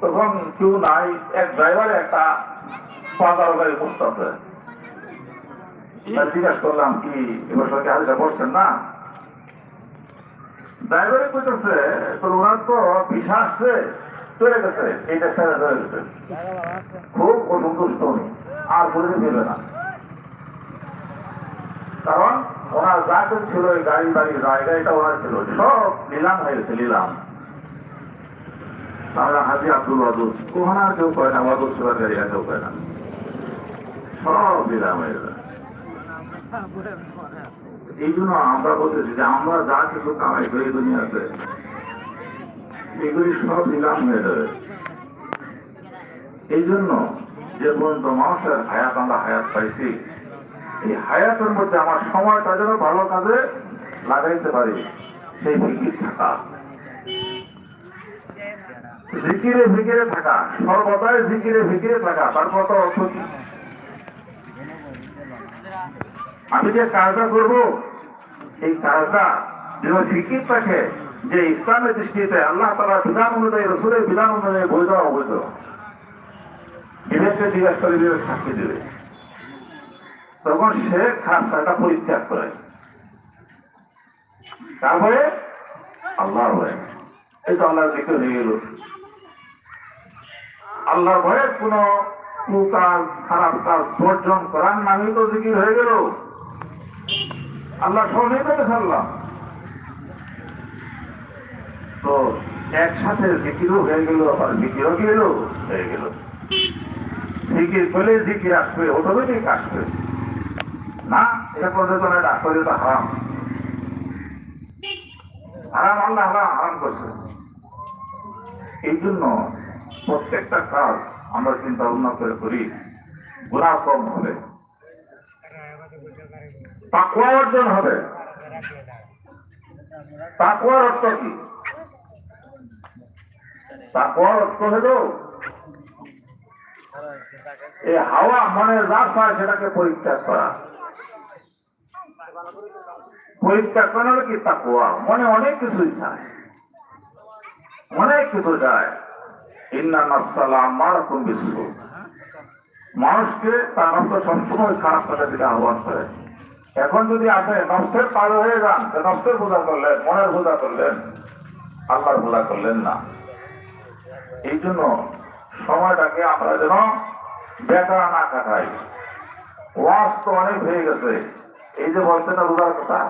তখন কেউ নাই এক ড্রাইভার একটা পাঁচার গাড়ি বসতেছে জিজ্ঞাসা করলাম কি এবার সরকার হাজিরা পড়ছেন না? ড্রাইভারে কইতেছে তোর ওনার তো ভিসা আসছে চলে গেছে এইটা ছেড়ে চলে গেছে। খুব অসন্তুষ্ট আর বলে দেবে না কারণ ওনার যা ছিল, এই গাড়ি বাড়ি জায়গা, এটা ওনার ছিল। সব নিলাম হয়ে গেছে নিলাম তাহলে হাজি আব্দুল ওয়াদুদ। কোহানা কেউ করে না না। সব নিলাম হয়ে গেছে। এই জন্য আমরা বলতেছি যে আমরা যা কিছু কামাই করি দুনিয়াতে, এগুলি সব নিলাম হয়ে যাবে। এই জন্য যে পর্যন্ত মানুষের হায়াত আমরা হায়াত পাইছি এই হায়াতের মধ্যে আমার সময়টা যেন ভালো কাজে লাগাইতে পারি, সেই ফিকির থাকা। জিকিরে ফিকিরে থাকা, সর্বদাই জিকিরে ফিকিরে থাকা, তারপর তো অর্থ কি? আমি যে কাজটা করব, এই কাজটা যেন ফিকির থাকে, যে ইসলামের দৃষ্টিতে আল্লাহ তালা বিধান অনুযায়ী, রসুলের বিধান অনুযায়ী বৈধ অবৈধ। বিবেককে জিজ্ঞাসা করে বিবেক সাক্ষী দেবে। তখন সে খাসটা পরিত্যাগ করে তারপরে আল্লাহ ভয়, এই তো আল্লাহ জিকির হয়ে গেল। আল্লাহর ভয়ের কোন কুকাজ খারাপ কাজ বর্জন করার নামই তো জিকির হয়ে গেল। আল্লাহ সবই করে ফেললাম তো একসাথে জিকিরও হয়ে গেল, আবার জিকিরও গেল, হয়ে গেল। জিকির করলে জিকির আসবে অটোমেটিক আসবে ডাক্তারে তো হারাম। হারাম আল্লাহ হারাম হারাম করছে। এই জন্য প্রত্যেকটা কাজ আমরা চিন্তা ভাবনা করে করি গুণা কম হবে। অর্জন হবে। অর্থ কি? তাকুয়ার অর্থ হলো, এই হাওয়া মনে যা সেটাকে পরিত্যাগ করা। পরিত্যাগ করা হলো কি তাকুয়া মনে অনেক কিছুই চায় অনেক কিছু বিশ্ব মানুষকে তার নফস সবসময় খারাপ কাজের দিকে আহ্বান করে। এখন যদি আপনি নফসের পার হয়ে যান নফসের পূজা করলেন, মনের পূজা করলেন, আল্লাহর পূজা করলেন না। এই জন্য সময়টাকে আমরা যেন বেকার না কাটাই। ওয়াজ তো অনেক হয়ে গেছে। এই যে বলছে না রোজার কথা,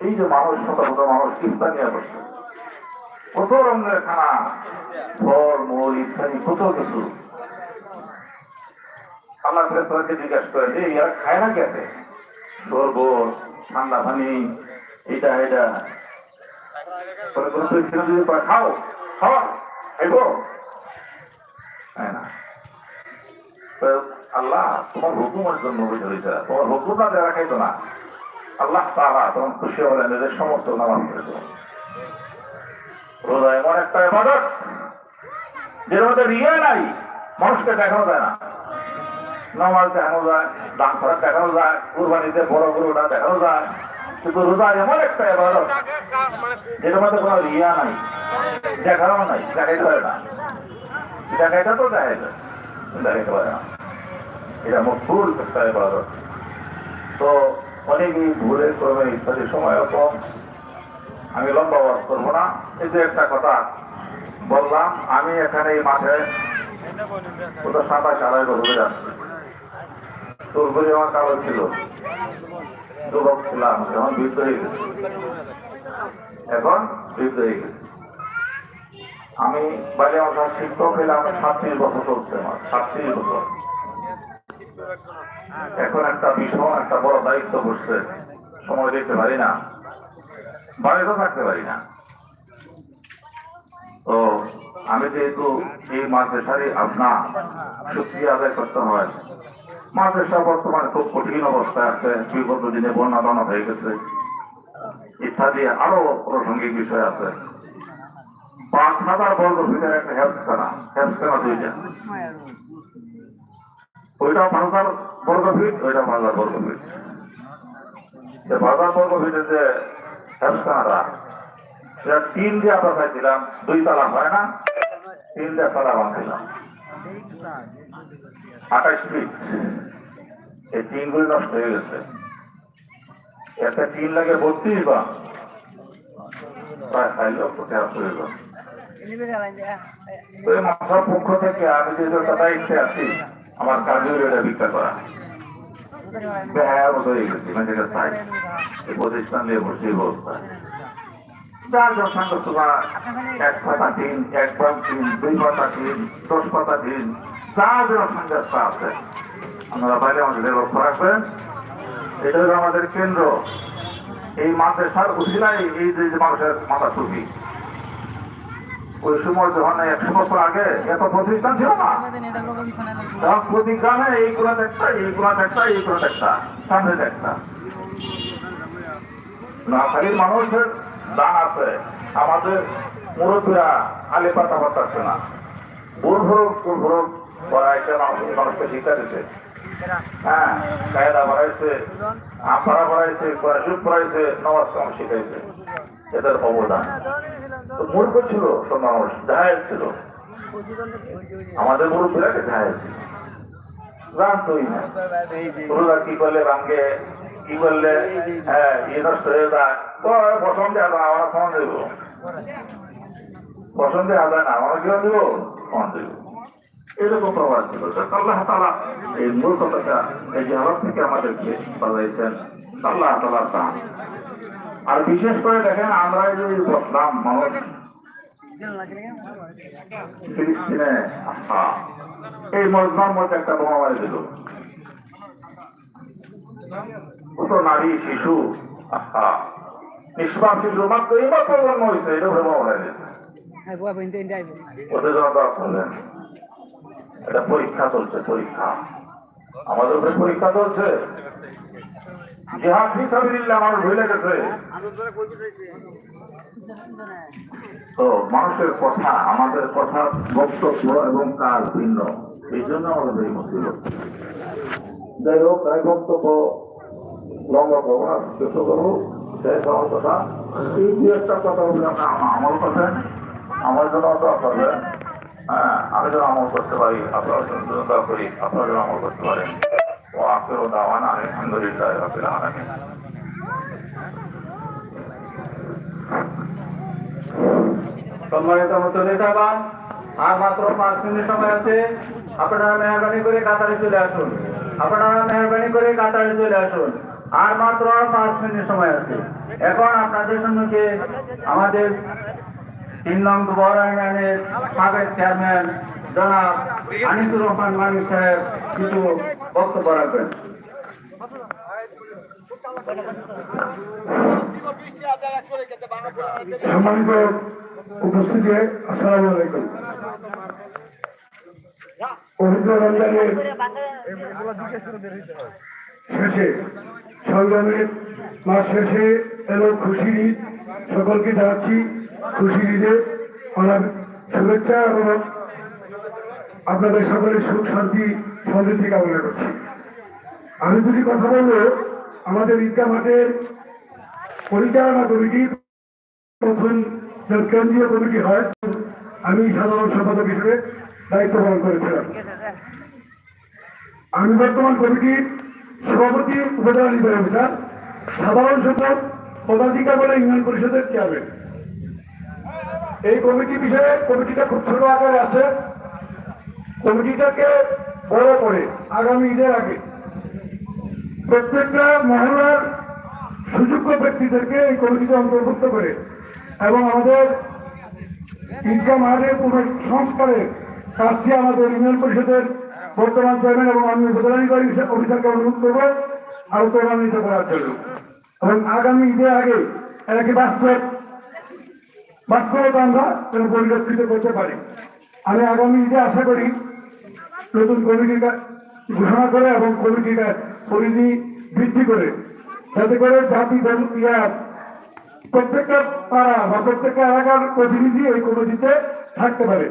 এই যে মানুষ শত শত মানুষ চিন্তা নিয়ে বসছে কত রঙের খানা, ফল, মূল ইত্যাদি কত কিছু। আল্লাহ ফেরতকে জিজ্ঞাসা করে, যে, এরা খায় না কেটে শরবত, ঠান্ডা পানি, এটা এটা। পরে কোনো পরীক্ষা যদি খাও খাও, খাইব? আল্লাহ তোমার হুকুমের জন্য বুঝে হয়েছে। তোমার হুকুম না দেওয়া খাইতো না। আল্লাহ তারা তখন খুশি হলেন এদের সমস্ত নামাজ করেছে রোজা এমন একটা মধ্যে নাই, মানুষকে দেখানো যায় না। নামাজ দেখানো যায়, দান খরচ দেখানো যায়, কুরবানিতে বড় দেখানো যায়। কিন্তু রোজা এমন একটা এবাদত যেটার মধ্যে কোনো রিয়া নাই দেখানো নাই, দেখাইতে পারে না। তো দেখাইতে দেখাইতে পারে না। এটা মকবুল একটা এবাদত তো অনেকই ভুলের ক্রমে ইত্যাদি সময় কম আমি লম্বা ওয়াজ করব না। এই যে একটা কথা বললাম, আমি এখানে এই মাঠে কোথাও সাতাশ আড়াই বছরে যাচ্ছি তোরগুলি আমার কাগজ ছিল, যুবক ছিলাম, এখন বৃদ্ধ হয়ে গেছে। এখন বৃদ্ধ হয়ে গেছে। আমি বাইরে আমার শিক্ষক হইলাম সাতত্রিশ বছর চলছে আমার, সাতত্রিশ বছর। এখন একটা ভীষণ একটা বড় দায়িত্ব বসছে। সময় দিতে পারি না। বাড়িতেও থাকতে পারি না। তো আমি যেহেতু এই মাদ্রাসারই আপনা শক্তি আদায় করতে হয় মাদ্রাসা বর্তমানে খুব কঠিন অবস্থায় আছে। বিগত দিনে বন্যা দানা হয়ে গেছে। ইত্যাদি আরও প্রাসঙ্গিক বিষয় আছে। পাঁচ হাজার বর্গ ফিটের একটা দুইটা ওইটাও পাঁচ হাজার বর্গ ফিট ওইটাও পাঁচ হাজার বর্গ ফিট যে পাঁচ হাজার বর্গ ফিটের যে সেটা তিন দিয়ে আমরা দুই তালা হয় না তিন দিয়ে তালা বাঁধছিলাম আঠাশ ফিট এই টিনগুলি নষ্ট হয়ে গেছে। একটা টিন লাগে বত্রিশ বা প্রায় ষাট লক্ষ টাকা প্রয়োজন তো মাথার পক্ষ থেকে আমি যে আছি আমার কাজে এটা ভিক্ষা করা হয়ে মানে যার দশ পাতা দিন, যা যে অসংখ্যা আছে। বাইরে আমাদের এটা হলো আমাদের কেন্দ্র। এই মাদ্রাসার উচিলাই এই যে মানুষের মাথা টুপি। ওই সময় যখন একশো বছর আগে এত প্রতিষ্ঠান ছিল না, তখন প্রতি গ্রামে এইগুলো একটা এইগুলো একটা এইগুলো একটা সামনে একটা নোয়াখালীর মানুষের দান আছে, আমাদের মুরব্বীরা আলে পাতা পাতাচ্ছে না। বুড়ভুরুক পড়াইছে মানুষ মানুষকে শিক্ষা দিতে হ্যাঁ কায়দা বাড়াইছে আমরা বাড়াইছে পড়াইছে নবাজ কাম শিখাইছে। এদের অবদান। মূর্খ ছিল সব মানুষ জাহেল ছিল। আমাদের মুরব্বীরা জাহেল ছিল। জানতোই না পুরোটা কি করলে ভাঙ্গে কি করলে হ্যাঁ ইয়ে নষ্ট যায়? তো পছন্দ দেওয়া আমরা দেব? দেওয়া না, আমরা দেবো? দেব? এরকম প্রভাব ছিল। আল্লাহ তালা এই কথাটা, এই থেকে আমাদেরকে বাজাইছেন আল্লাহ তালা আর বিশেষ করে দেখেন আমরা এই যে বসলাম মানুষ এই মজমার মধ্যে একটা বোমা মারি দিল কত নারী, শিশু নিষ্পাপ শিশু, মাত্র এইমাত্র জন্ম হয়েছে, এটা বোমা পরীক্ষা চলছে, পরীক্ষা। আমাদের পরীক্ষা চলছে। গেছে তো মানুষের কথা, আমাদের কথা বক্তব্য এবং কাজ ভিন্ন। এই জন্য আমাদের এই যাই হোক, তাই বক্তব্য লম্বা করব শেষ করব। কথা। এই একটা কথা আমরা, আমার জন্য হ্যাঁ আমি যেন আমল করতে পারি, আপনার জন্য করি, আপনার জন্য আমল করতে পারেন। ও আখের দাওয়ান আলহামদুলিল্লাহ রাবিল আলামিন সম্মানিত আর মাত্র পাঁচ মিনিট সময় আছে। আপনারা মেহরবানি করে কাতারে চলে আসুন। আপনারা মেহরবানি করে কাতারে চলে আসুন। আর মাত্র পাঁচ মিনিট সময় আছে। এখন আপনাদের সম্মুখে আমাদের তিন নং বড় ইউনিয়নের সাবেক চেয়ারম্যান জনাব আনিসুর রহমান মানিক সাহেব কিছু বক্তব্য রাখবেন। সম্মানিত উপস্থিতি আলাইকুম। পবিত্র শেষে, সংগ্রামের মাস শেষে এলো ঈদ। সকলকে জানাচ্ছি খুশির ঈদে অনেক শুভেচ্ছা এবং আপনাদের সকলের সুখ শান্তি সমৃদ্ধি কামনা করছি আমি দুটি কথা বলব, আমাদের ঈদগাহ মাঠের পরিচালনা কমিটির প্রথম কেন্দ্রীয় কমিটি হয়, আমি সাধারণ সম্পাদক হিসেবে দায়িত্ব পালন করেছিলাম। আমি বর্তমান কমিটির সভাপতি উপজেলা নির্বাহী অফিসার, সাধারণ সম্পাদক, পদাধিকার বলে ইউনিয়ন পরিষদের চেয়ারম্যান এই কমিটি বিষয়ে কমিটিটা খুব ছোট আকারে আছে। কমিটিটাকে বড় করে আগামী ঈদের আগে। প্রত্যেকটা মহলার সুযোগ্য ব্যক্তিদেরকে এই কমিটিতে অন্তর্ভুক্ত করে এবং আমাদের ইনকাম হারের পুনঃসংস্কারের কাজটি আমাদের ইউনিয়ন পরিষদের বর্তমান চেয়ারম্যান এবং আমি উপজেলা নির্বাহী অফিসারকে অনুরোধ করব আরও ত্বরান্বিত করার জন্য। এবং আগামী ঈদের আগে এটাকে বাস্তব বাস্তবতা আমরা পরিলক্ষিত করতে পারি। আমি আগামী ঈদে আশা করি নতুন কমিটির কা- ঘোষণা করে এবং কমিটির কা- পরিধি বৃদ্ধি করে। যাতে করে জাতি প্রত্যেকটা পাড়া বা প্রত্যেকটা এলাকার প্রতিনিধি এই কমিটিতে থাকতে পারে।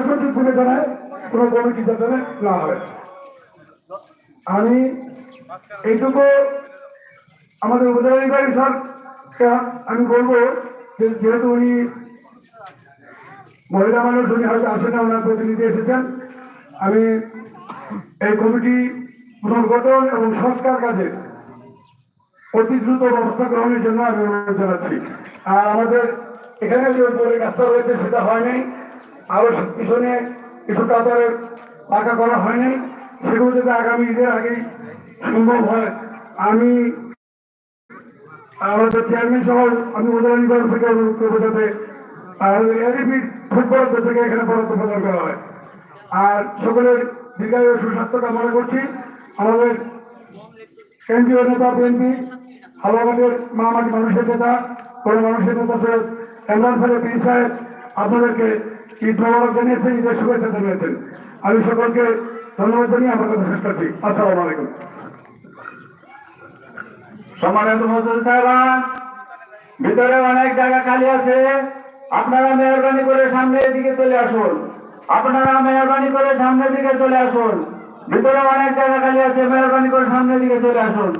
প্রতি তুলে জানায়, কোনো কমিটি যাতে না হয়। আমি এইটুকু আমাদের উপজেলা নির্বাহী স্যারকে আমি বলব যে- যেহেতু উনি মহিলা মানুষ, উনি হয়তো আসেন ওনার প্রতিনিধি এসেছেন। আমি এই কমিটি পুনর্গঠন এবং সংস্কার কাজে অতি দ্রুত ব্যবস্থা গ্রহণের জন্য আমি অনুরোধ জানাচ্ছি আর আমাদের এখানে যে উপরে কাজটা রয়েছে সেটা হয়নি আরও পিছনে কিছু কাতারের পাকা করা হয়নি সেগুলো যদি আগামী ঈদের আগেই সম্ভব হয় আমি আমাদের চেয়ারম্যান সহ আমি উদাহরণ থেকে অনুরোধ করব যাতে এডিপি ফুটবল থেকে এখানে বরাদ্দ প্রদান করা হয় আর সকলের দীর্ঘায়ু সুস্বাস্থ্য কামনা করছি। আমাদের কেন্দ্রীয় নেতা বিএনপি হাওড়াঘাটের মামাটি মানুষের নেতা কোনো মানুষের নেতা সৈয়দ ইমরান খানের পীর সাহেব, আপনাদেরকে ঈদ মোবারক জানিয়েছেন, ঈদের শুভেচ্ছা জানিয়েছেন। আমি সকলকে ধন্যবাদ জানিয়ে আমার কথা শেষ করছি। আসসালামু আলাইকুম। সম্মানিত মজুর সাহেবান ভিতরে অনেক জায়গা খালি আছে। আপনারা মেহরবানি করে সামনের দিকে চলে আসুন। আপনারা মেহরবানি করে সামনের দিকে চলে আসুন। ভিতরে অনেক জায়গা খালি আছে, মেহরবানি করে সামনের দিকে চলে আসুন।